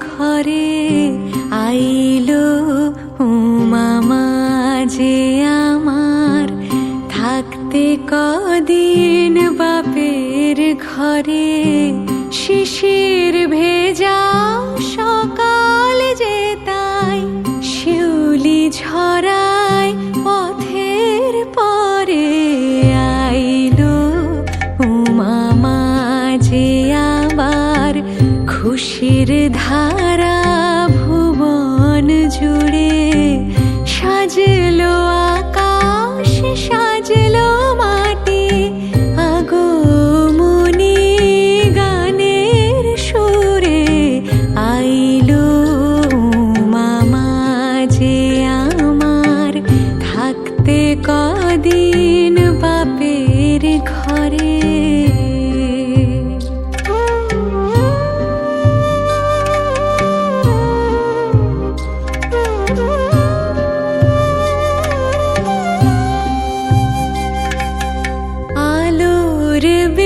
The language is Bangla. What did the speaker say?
ঘরে আইলো উমা যে আমার। থাকতে কদিন বাপের ঘরে, শিশির ভেজা সকাল যে তাই, শিউলি ঝরায় খুশির ধারা ভুবন জুড়ে সাজলো আকাশ, সাজল মাটি। আগো মনে গানের সুরে আইলো মামা যে আমার। থাকতে কদিন বাপের ঘ திருவி